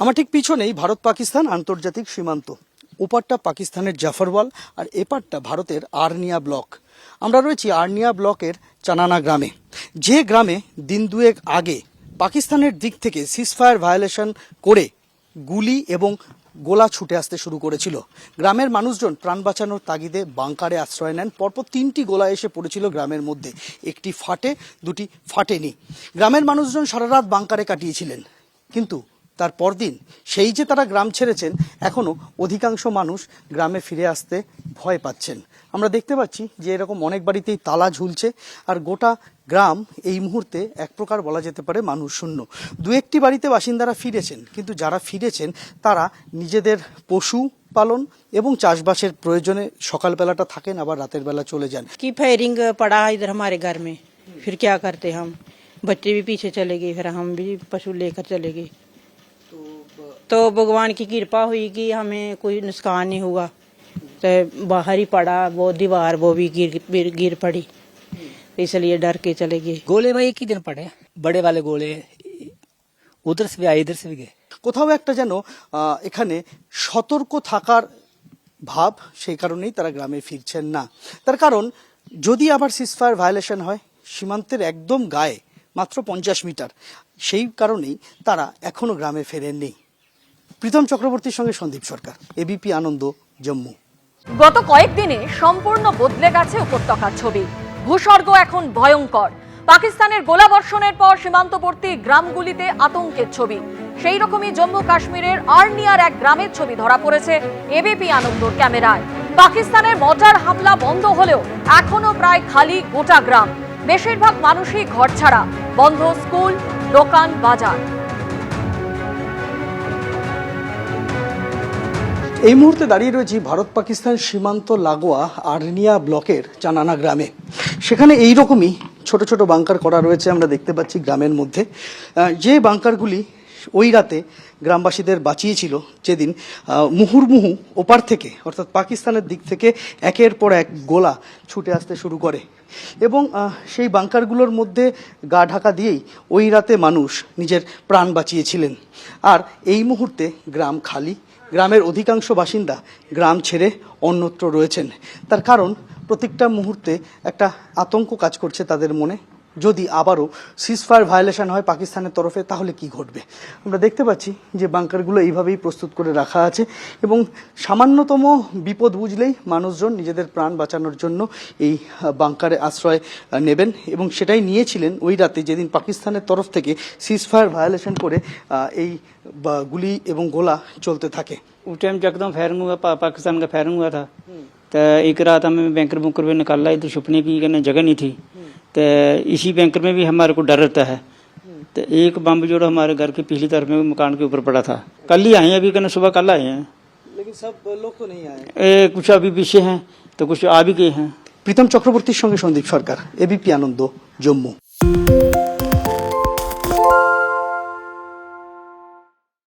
আমার ঠিক পিছনেই ভারত পাকিস্তান আন্তর্জাতিক সীমান্ত। ওপারটা পাকিস্তানের জাফরওয়াল আর এপারটা ভারতের আর্নিয়া ব্লক। আমরা রয়েছি আর্নিয়া ব্লকের চানানা গ্রামে। যে গ্রামে দিন দুয়েক আগে পাকিস্তানের দিক থেকে সিজফায়ার ভায়োলেশন করে গুলি এবং গোলা ছুটে আসতে শুরু করেছিল। গ্রামের মানুষজন প্রাণ বাঁচানোর তাগিদে বাংকারে আশ্রয় নেন। পরপর তিনটি গোলা এসে পড়েছিল গ্রামের মধ্যে। একটি ফাটে, দুটি ফাটেনি। গ্রামের মানুষজন সারা রাত বাংকারে কাটিয়েছিলেন। কিন্তু তার পরদিন সেই যে তারা গ্রাম ছেড়েছেন এখনও অধিকাংশ মানুষ গ্রামে ফিরে আসতে ভয় পাচ্ছেন আমরা দেখতে পাচ্ছি যে এরকম অনেক বাড়িতেই তালা ঝুলছে আর গোটা গ্রাম এই মুহূর্তে এক প্রকার বলা যেতে পারে মানুষ শূন্য দু একটি বাড়িতে বাসিন্দারা ফিরেছেন কিন্তু যারা ফিরেছেন তারা নিজেদের পশু পালন এবং চাষবাসের প্রয়োজনে সকালবেলাটা থাকেন আবার রাতের বেলা চলে যান की फायरिंग पड़ा है इधर हमारे घर में फिर क्या करते हम बच्चे भी पीछे चले गए फिर हम भी पशु लेकर चले गए तो भगवान की कृपा हुई कि हमें कोई नुकसान नहीं हुआ तो बाहर ही पड़ा वो दीवार वो भी गिर गिर, गिर पड़ी तो इसलिए डर के चले गए गोले भाई एक ही दिन पड़े बड़े वाले गोले उधर से भी आए इधर से भी गए কোথাও একটা যেন আহ, এখানে সতর্ক থাকার ভাব সেই কারণেই তারা গ্রামে ফিরছেন না তার কারণ যদি আবার সিসফায়ার ভায়োলেশন হয় সীমান্তের একদম গায়ে মাত্র পঞ্চাশ মিটার সেই কারণেই তারা এখনো গ্রামে ফেরেননি প্রীতম চক্রবর্তীর সঙ্গে সন্দীপ সরকার এবিপি আনন্দ, জম্মু। গত কয়েকদিনে সম্পূর্ণ বদলে গেছে উপত্যকার ছবি। ভূস্বর্গ এখন ভয়ঙ্কর। পাকিস্তানের গোলাবর্ষণের পর সীমান্তবর্তী গ্রামগুলিতে আতঙ্কের ছবি। সেই রকমই জম্মু কাশ্মীরের আর্নিয়ার এক গ্রামের ছবি ধরা পড়েছে এবিপি আনন্দর ক্যামেরায়। পাকিস্তানের মর্টার হামলা বন্ধ হলেও এখনও প্রায় খালি গোটা গ্রাম। বেশিরভাগ মানুষই ঘর ছাড়া বন্ধ স্কুল, দোকান, বাজার। এই মুহূর্তে দাঁড়িয়ে রয়েছি ভারত পাকিস্তান সীমান্ত লাগোয়া আর্নিয়া ব্লকের চানানা গ্রামে। সেখানে এই রকমই ছোট ছোট বাংকার করা রয়েছে আমরা দেখতে পাচ্ছি গ্রামের মধ্যে। যে বাংকারগুলি ওই রাতে গ্রামবাসীদের বাঁচিয়েছিল যেদিন মুহুর্মুহু ওপার থেকে, অর্থাৎ পাকিস্তানের দিক থেকে একের পর এক গোলা ছুটে আসতে শুরু করে। এবং সেই বাংকারগুলোর মধ্যে গা ঢাকা দিয়েই ওই রাতে মানুষ নিজের প্রাণ বাঁচিয়েছিলেন। আর এই মুহূর্তে গ্রাম খালি, গ্রামের অধিকাংশ বাসিন্দা গ্রাম ছেড়ে অন্যত্র রয়েছেন। তার কারণ, প্রত্যেকটা মুহূর্তে একটা আতঙ্ক কাজ করছে তাদের মনে। যদি আবারও সিজফায়ার ভায়োলেশন হয় পাকিস্তানের তরফে তাহলে কি ঘটবে আমরা দেখতে পাচ্ছি যে বাংকারগুলো এইভাবেই প্রস্তুত করে রাখা আছে এবং সামান্যতম বিপদ বুঝলেই মানুষজন নিজেদের প্রাণ বাঁচানোর জন্য এই আহ, বাংকারে আশ্রয় আহ, নেবেন এবং সেটাই নিয়েছিলেন ওই রাতে যেদিন পাকিস্তানের তরফ থেকে সিজফায়ার ভায়োলেশন করে আহ, এই বা, গুলি এবং গোলা চলতে থাকে उस टाइम एकदम फायरिंग हुआ पा, पाकिस्तान का फायरिंग हुआ था तो एक रात हमें बैंकर बुंकर में निकाला इधर छुपने की कहने जगह नहीं थी तो इसी बैंकर में भी हमारे को डर रहता है तो एक बम जो हमारे घर की पिछली तरफ में मकान के ऊपर पड़ा था कल ही आए हैं अभी कहने सुबह कल आए हैं लेकिन सब लोग तो नहीं आए ए, कुछ अभी पीछे हैं तो कुछ आ भी गए हैं প্রীতম চক্রবর্তীর সঙ্গে সন্দীপ সরকার এবিপি আনন্দ জম্মু